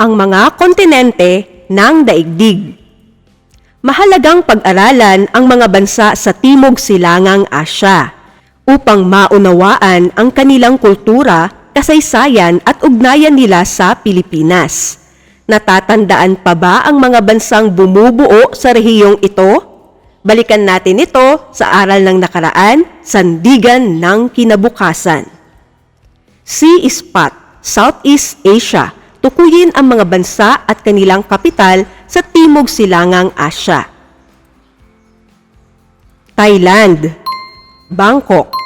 ang mga kontinente ng daigdig. Mahalagang pag-aralan ang mga bansa sa Timog Silangang Asya upang maunawaan ang kanilang kultura, kasaysayan at ugnayan nila sa Pilipinas. Natatandaan pa ba ang mga bansang bumubuo sa rehiyong ito? Balikan natin ito sa aral ng nakaraan, Sandigan ng Kinabukasan. Sea Spot, Southeast Asia, tukuyin ang mga bansa at kanilang kapital sa Timog Silangang Asya. Thailand, Bangkok,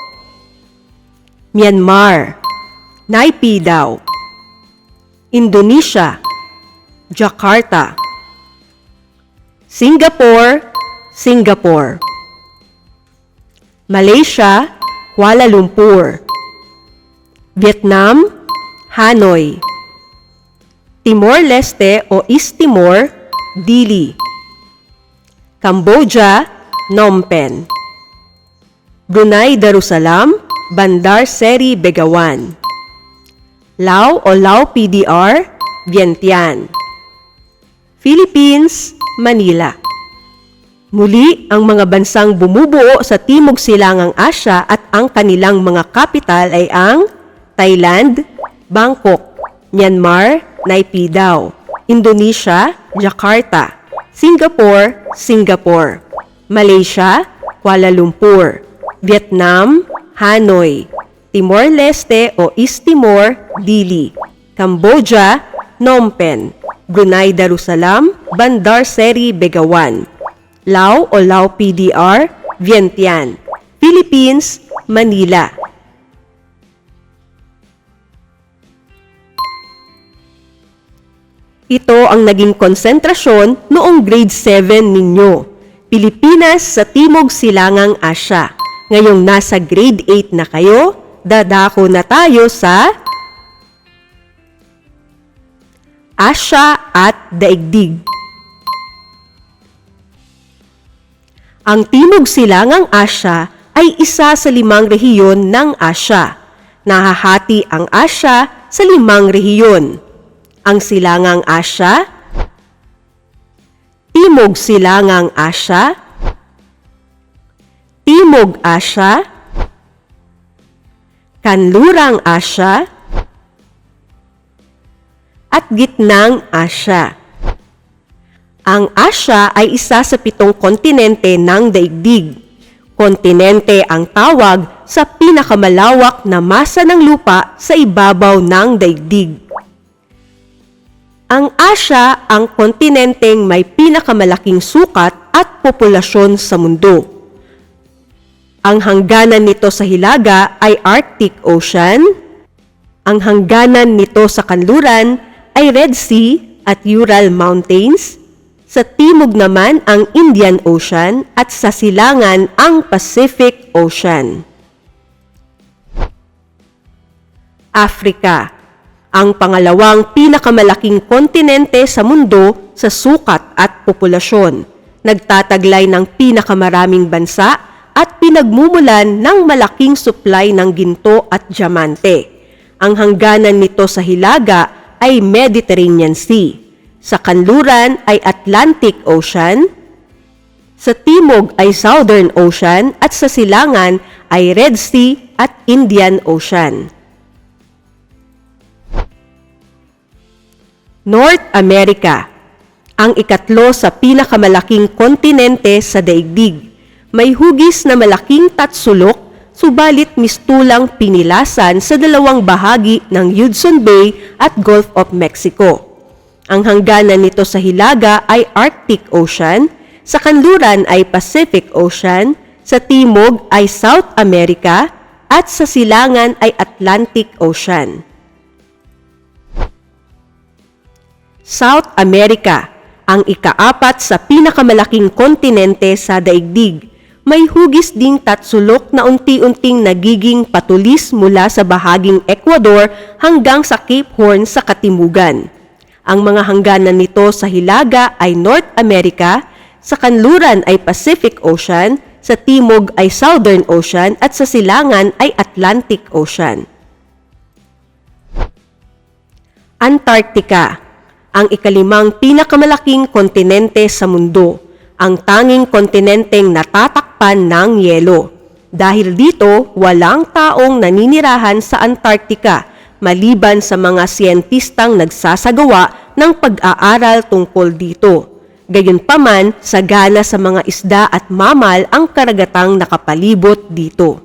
Myanmar, Naypyidaw, Indonesia, Jakarta, Singapore, Singapore, Malaysia, Kuala Lumpur, Vietnam, Hanoi, Timor-Leste o East Timor, Dili, Cambodia, Phnom Penh, Brunei Darussalam, Bandar Seri Begawan, Lao o Lao PDR, Vientiane, Philippines, Manila. Muli, ang mga bansang bumubuo sa Timog Silangang Asya at ang kanilang mga kapital ay ang Thailand, Bangkok, Myanmar, Naypyidaw, Indonesia, Jakarta, Singapore, Singapore, Malaysia, Kuala Lumpur, Vietnam, Hanoi, Timor-Leste o East Timor, Dili, Cambodia, Phnom Penh, Brunei Darussalam, Bandar Seri Begawan, Lao o Lao PDR, Vientiane, Philippines, Manila. Ito ang naging konsentrasyon noong grade 7 ninyo. Pilipinas sa Timog Silangang Asya. Ngayong nasa grade 8 na kayo, dadako na tayo sa Asya at Daigdig. Ang Timog Silangang Asya ay isa sa limang rehiyon ng Asya. Nahahati ang Asya sa limang rehiyon. Ang Silangang Asya, Timog Silangang Asya, Timog Asya, Kanlurang Asya, at Gitnang Asya. Ang Asya ay isa sa pitong kontinente ng daigdig. Kontinente ang tawag sa pinakamalawak na masa ng lupa sa ibabaw ng daigdig. Ang Asya ang kontinenteng may pinakamalaking sukat at populasyon sa mundo. Ang hangganan nito sa hilaga ay Arctic Ocean. Ang hangganan nito sa kanluran ay Red Sea at Ural Mountains. Sa timog naman ang Indian Ocean at sa silangan ang Pacific Ocean. Africa, ang pangalawang pinakamalaking kontinente sa mundo sa sukat at populasyon. Nagtataglay ng pinakamaraming bansa at pinagmumulan ng malaking supply ng ginto at diamante. Ang hangganan nito sa hilaga ay Mediterranean Sea. Sa kanluran ay Atlantic Ocean. Sa timog ay Southern Ocean at sa silangan ay Red Sea at Indian Ocean. North America, ang ikatlo sa pinakamalaking kontinente sa daigdig. May hugis na malaking tatsulok, subalit mistulang pinilasan sa dalawang bahagi ng Hudson Bay at Gulf of Mexico. Ang hangganan nito sa hilaga ay Arctic Ocean, sa kanluran ay Pacific Ocean, sa timog ay South America, at sa silangan ay Atlantic Ocean. South America, ang ikaapat sa pinakamalaking kontinente sa daigdig. May hugis ding tatsulok na unti-unting nagiging patulis mula sa bahaging Ecuador hanggang sa Cape Horn sa katimugan. Ang mga hangganan nito sa hilaga ay North America, sa kanluran ay Pacific Ocean, sa timog ay Southern Ocean at sa silangan ay Atlantic Ocean. Antarctica ang ikalimang pinakamalaking kontinente sa mundo, ang tanging kontinenteng natatakpan ng yelo. Dahil dito, walang taong naninirahan sa Antarctica maliban sa mga siyentistang nagsasagawa ng pag-aaral tungkol dito. Gayunpaman, sagana sa mga isda at mamal ang karagatang nakapalibot dito.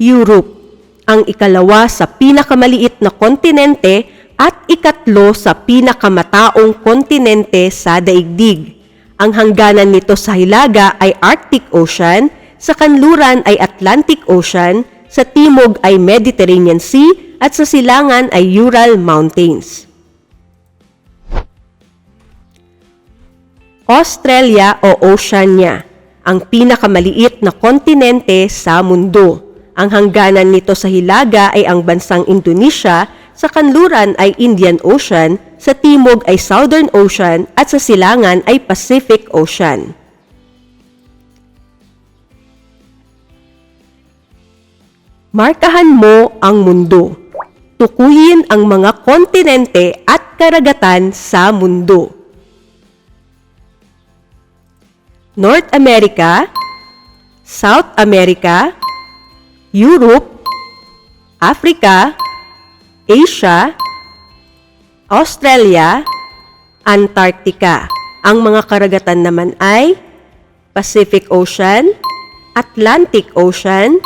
Europe, ang ikalawa sa pinakamaliit na kontinente at ikatlo sa pinakamataong kontinente sa daigdig. Ang hangganan nito sa hilaga ay Arctic Ocean, sa kanluran ay Atlantic Ocean, sa timog ay Mediterranean Sea at sa silangan ay Ural Mountains. Australia o Oceania, ang pinakamaliit na kontinente sa mundo. Ang hangganan nito sa hilaga ay ang bansang Indonesia, sa kanluran ay Indian Ocean, sa timog ay Southern Ocean at sa silangan ay Pacific Ocean. Markahan mo ang mundo. Tukuyin ang mga kontinente at karagatan sa mundo. North America, South America, Europe, Africa, Asia, Australia, Antarctica. Ang mga karagatan naman ay Pacific Ocean, Atlantic Ocean,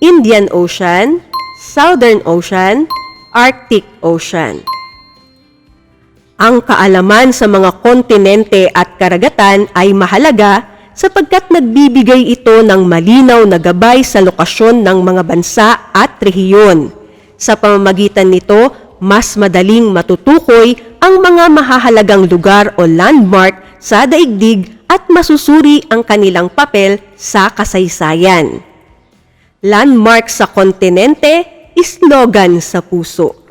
Indian Ocean, Southern Ocean, Arctic Ocean. Ang kaalaman sa mga kontinente at karagatan ay mahalaga sapagkat nagbibigay ito ng malinaw na gabay sa lokasyon ng mga bansa at rehiyon. Sa pamamagitan nito, mas madaling matutukoy ang mga mahahalagang lugar o landmark sa daigdig at masusuri ang kanilang papel sa kasaysayan. Landmark sa kontinente, slogan sa puso.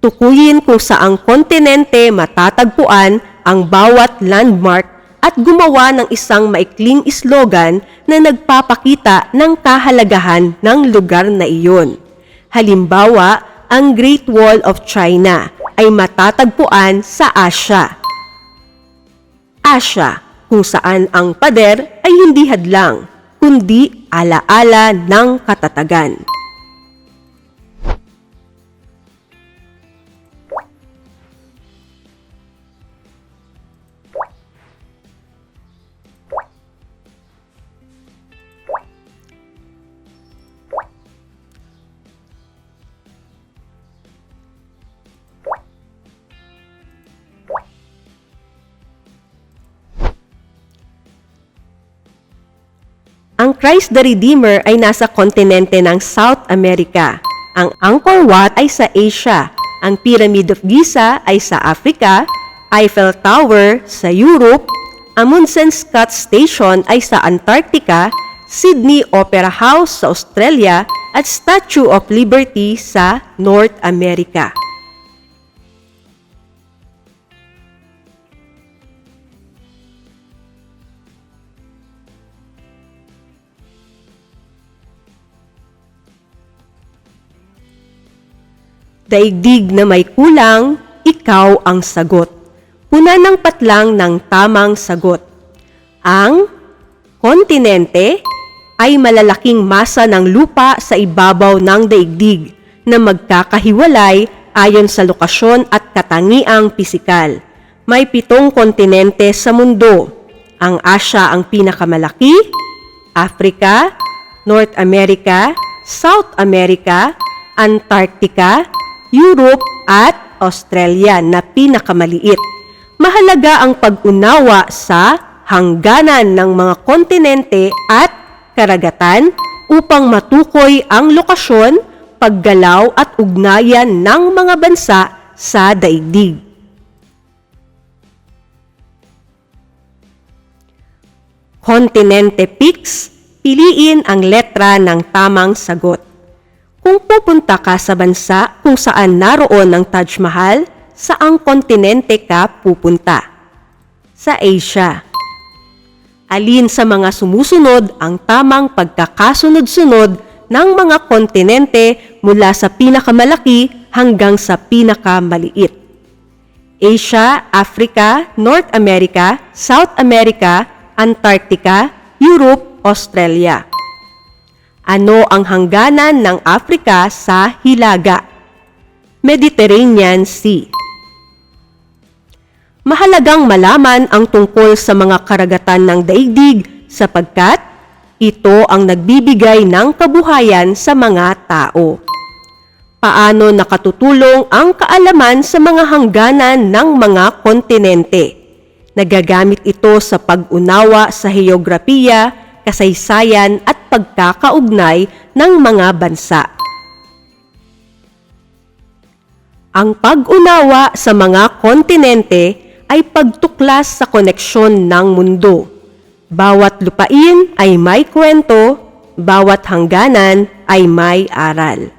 Tukuyin kung saang kontinente matatagpuan ang bawat landmark at gumawa ng isang maikling slogan na nagpapakita ng kahalagahan ng lugar na iyon. Halimbawa, ang Great Wall of China ay matatagpuan sa Asya. Asya, kung saan ang pader ay hindi hadlang, kundi alaala ng katatagan. Christ the Redeemer ay nasa kontinente ng South America. Ang Angkor Wat ay sa Asia. Ang Pyramid of Giza ay sa Africa. Eiffel Tower sa Europe. Amundsen Scott Station ay sa Antarctica. Sydney Opera House sa Australia at Statue of Liberty sa North America. Daigdig na may kulang, ikaw ang sagot. Puna ng patlang ng tamang sagot. Ang kontinente ay malalaking masa ng lupa sa ibabaw ng daigdig na magkakahiwalay ayon sa lokasyon at katangiang pisikal. May pitong kontinente sa mundo. Ang Asya ang pinakamalaki, Africa, North America, South America, Antarctica, Europe at Australia na pinakamaliit. Mahalaga ang pag-unawa sa hangganan ng mga kontinente at karagatan upang matukoy ang lokasyon, paggalaw at ugnayan ng mga bansa sa daigdig. Kontinente Pix, piliin ang letra ng tamang sagot. Kung pupunta ka sa bansa kung saan naroon ang Taj Mahal, saang kontinente ka pupunta? Sa Asia. Alin sa mga sumusunod ang tamang pagkakasunod-sunod ng mga kontinente mula sa pinakamalaki hanggang sa pinakamaliit. Asia, Africa, North America, South America, Antarctica, Europe, Australia. Ano ang hangganan ng Africa sa Hilaga? Mediterranean Sea. Mahalagang malaman ang tungkol sa mga karagatan ng daigdig sapagkat ito ang nagbibigay ng kabuhayan sa mga tao. Paano nakatutulong ang kaalaman sa mga hangganan ng mga kontinente? Nagagamit ito sa pag-unawa sa heograpiya, kasaysayan at pagkakaugnay ng mga bansa. Ang pag-unawa sa mga kontinente ay pagtuklas sa koneksyon ng mundo. Bawat lupain ay may kwento, bawat hangganan ay may aral.